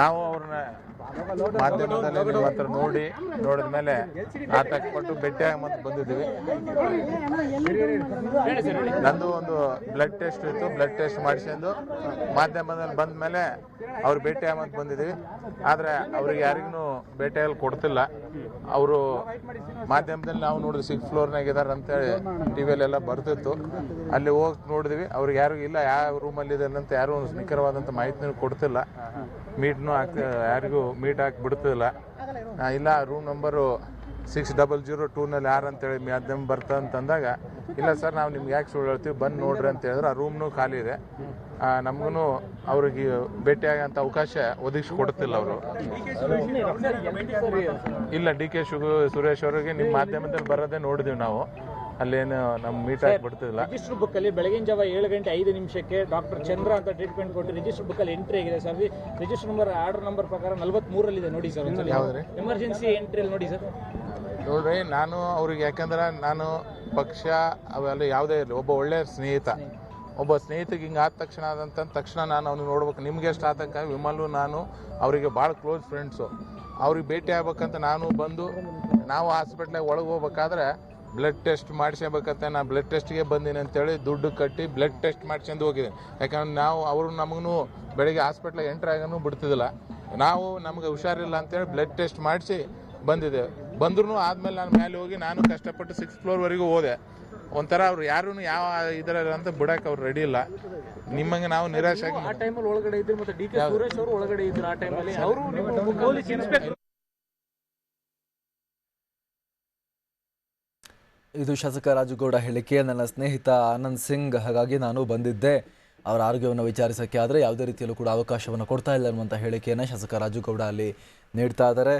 ನಾವು ಅವ್ರನ್ನ ಮಾಧ್ಯಮದಲ್ಲಿ ನಿಮ್ಮ ನೋಡಿ, ನೋಡಿದ ಮೇಲೆ ಆತಂಕ ಕೊಟ್ಟು ಭೇಟಿಯಾಗಿ ಮತ್ತೆ ಬಂದಿದ್ದೀವಿ. ನಂದು ಒಂದು ಬ್ಲಡ್ ಟೆಸ್ಟ್ ಇತ್ತು ಬ್ಲಡ್ ಟೆಸ್ಟ್ ಮಾಡಿಸಿದ್ದು. ಮಾಧ್ಯಮದಲ್ಲಿ ಬಂದ ಮೇಲೆ ಅವ್ರು ಭೇಟಿಯಾಗಿ ಮತ್ತೆ ಬಂದಿದ್ದೀವಿ. ಆದರೆ ಅವ್ರಿಗೆ ಯಾರಿಗೂ ಭೇಟಿಯಾಗಲು ಕೊಡ್ತಿಲ್ಲ. ಅವರು ಮಾಧ್ಯಮದಲ್ಲಿ ನಾವು ನೋಡಿದ್ವಿ ಸಿಕ್ಸ್ ಫ್ಲೋರ್ನಾಗ ಇದಾರೆ ಅಂತೇಳಿ ಟಿ ವಿಯಲ್ಲೆಲ್ಲ ಬರ್ತಿತ್ತು. ಅಲ್ಲಿ ಹೋಗಿ ನೋಡಿದ್ವಿ. ಅವ್ರಿಗೆ ಯಾರಿಗೂ ಇಲ್ಲ, ಯಾವ ರೂಮಲ್ಲಿ ಅಂತ ಯಾರು ನಿಖರವಾದಂಥ ಮಾಹಿತಿನೂ ಕೊಡ್ತಿಲ್ಲ. ಮೀಟ್ನು ಹಾಕ್ತಿ ಯಾರಿಗೂ ಮೀಟ್ ಹಾಕಿ ಬಿಡ್ತಿಲ್ಲ. ಇಲ್ಲ room number six double zero ಟೂನಲ್ಲಿ ಯಾರು ಅಂತೇಳಿ ಮಾಧ್ಯಮ ಬರ್ತಾ ಅಂತಂದಾಗ, ಇಲ್ಲ ಸರ್, ನಾವು ನಿಮ್ಗೆ ಯಾಕೆ ಸುಳ್ಳು ಹೇಳ್ತೀವಿ, ಬಂದು ನೋಡ್ರಿ ಅಂತ ಹೇಳಿದ್ರೆ. ಆ ರೂಮ್ನು ಖಾಲಿ ಇದೆ. ನಮಗೂ ಅವ್ರಿಗೆ ಭೇಟಿಯಾಗಂತ ಅವಕಾಶ ಒದಗಿಸಿ ಕೊಡ್ತಿಲ್ಲ ಅವರು. ಇಲ್ಲ, ಡಿ ಕೆ ಶು ಸುರೇಶ್ ಅವರಿಗೆ ನಿಮ್ಮ ಮಾಧ್ಯಮದಲ್ಲಿ ಬರೋದೇ ನೋಡಿದೀವಿ ನಾವು. ಅಲ್ಲೇನು ನಮ್ಮ ಮೀಟ್ ಆಗಿ ಬಿಡ್ತಿಲ್ಲ ರಿಜಿಸ್ಟರ್ ಬುಕ್ ಅಲ್ಲಿ ಬೆಳಗಿನ ಜಾವ ಏಳು ಗಂಟೆ ಐದು ನಿಮಿಷಕ್ಕೆ ಡಾಕ್ಟರ್ ಚಂದ್ರ ಅಂತ ಟ್ರೀಟ್ಮೆಂಟ್ ಕೊಟ್ಟು ರಿಜಿಸ್ಟರ್ ಬುಕ್ ಅಲ್ಲಿ ಎಂಟ್ರಿ ಆಗಿದೆ sir. Register number order number ಪ್ರಕಾರ ನಲವತ್ಮೂರಲ್ಲಿದೆ ನೋಡಿ ಸರ್. ಎಮರ್ಜೆನ್ಸಿ ಎಮರ್ಜೆನ್ಸಿ ಎಂಟ್ರಿಯಲ್ಲಿ ನೋಡಿ ಸರ್. ನೋಡ್ರಿ ನಾನು ಅವ್ರಿಗೆ ಯಾಕಂದ್ರೆ ನಾನು ಪಕ್ಷ ಅವೆಲ್ಲ ಯಾವುದೇ ಇರಲಿ ಒಬ್ಬ ಒಳ್ಳೆಯ ಸ್ನೇಹಿತ. ಒಬ್ಬ ಸ್ನೇಹಿತಗೆ ಹಿಂಗೆ ಆದ ತಕ್ಷಣ ಆದಂತ ತಕ್ಷಣ ನಾನು ಅವ್ನಿಗೆ ನೋಡ್ಬೇಕು. ನಿಮ್ಗೆ ಎಷ್ಟು ಆತಂಕ? ವಿಮಲು ನಾನು ಅವರಿಗೆ ಭಾಳ ಕ್ಲೋಸ್ ಫ್ರೆಂಡ್ಸು ಅವ್ರಿಗೆ ಭೇಟಿ ಆಗ್ಬೇಕಂತ ನಾನು ಬಂದು ನಾವು ಹಾಸ್ಪಿಟ್ಲಾಗ ಒಳಗೆ ಹೋಗ್ಬೇಕಾದ್ರೆ ಬ್ಲಡ್ ಟೆಸ್ಟ್ ಮಾಡಿಸ್ಬೇಕಂತ ನಾನು ಬ್ಲಡ್ ಟೆಸ್ಟ್ಗೆ ಬಂದೀನಿ ಅಂತೇಳಿ ದುಡ್ಡು ಕಟ್ಟಿ ಬ್ಲಡ್ ಟೆಸ್ಟ್ ಮಾಡ್ಸ್ಕೊಂಡು ಹೋಗಿದ್ದೀನಿ ಯಾಕಂದ್ರೆ ನಾವು ಅವರು ನಮಗೂ ಬೆಳಿಗ್ಗೆ ಹಾಸ್ಪಿಟ್ಲಿಗೆ ಎಂಟ್ರ್ ಆಗೋನು ಬಿಡ್ತಿದ್ದಿಲ್ಲ. ನಾವು ನಮ್ಗೆ ಹುಷಾರಿಲ್ಲ ಅಂತೇಳಿ ಬ್ಲಡ್ ಟೆಸ್ಟ್ ಮಾಡಿಸಿ ಬಂದಿದ್ದೇವೆ ಬಂದ್ರು ಆದ್ಮೇಲೆ ನಾನು ಮೇಲೆ ಹೋಗಿ ನಾನು ಕಷ್ಟಪಟ್ಟು ಸಿಕ್ಸ್ ಫ್ಲೋರ್ವರೆಗೂ ಹೋದೆ. ಒಂಥರ ಅವ್ರು ಯಾರೂ ಯಾವ ಇದರಲ್ಲಿ ಅಂತ ಬಿಡಕ್ಕೆ ಅವ್ರು ರೆಡಿ ಇಲ್ಲ. ನಿಮ್ಮಂಗೆ ನಾವು ನಿರಾಶೆ ಆಗಿ ಆ ಟೈಮಲ್ಲಿ ಒಳಗಡೆ ಇದ್ರು ಮತ್ತೆ ಡಿ ಕೆ ಸುರೇಶ್ ಅವರು ಒಳಗಡೆ ಇದ್ರು ಆ ಟೈಮಲ್ಲಿ ಅವರು ನಿಮ್ಮ ಪೊಲೀಸ್ ಇನ್ಸ್ಪೆಕ್ಟರ್ ಇದು ಶಾಸಕ ರಾಜುಗೌಡ ಹೇಳಿಕೆ, ನನ್ನ ಸ್ನೇಹಿತ ಆನಂದ್ ಸಿಂಗ್, ಹಾಗಾಗಿ ನಾನು ಬಂದಿದ್ದೆ. ಅವರ ಆರೋಗ್ಯವನ್ನು ವಿಚಾರಿಸೋಕ್ಕೆ ಆದರೆ ಯಾವುದೇ ರೀತಿಯಲ್ಲೂ ಕೂಡ ಅವಕಾಶವನ್ನು ಕೊಡ್ತಾ ಇಲ್ಲ ಅನ್ನುವಂಥ ಹೇಳಿಕೆಯನ್ನು ಶಾಸಕ ರಾಜುಗೌಡ ಅಲ್ಲಿ ನೀಡ್ತಾ ಇದ್ದಾರೆ.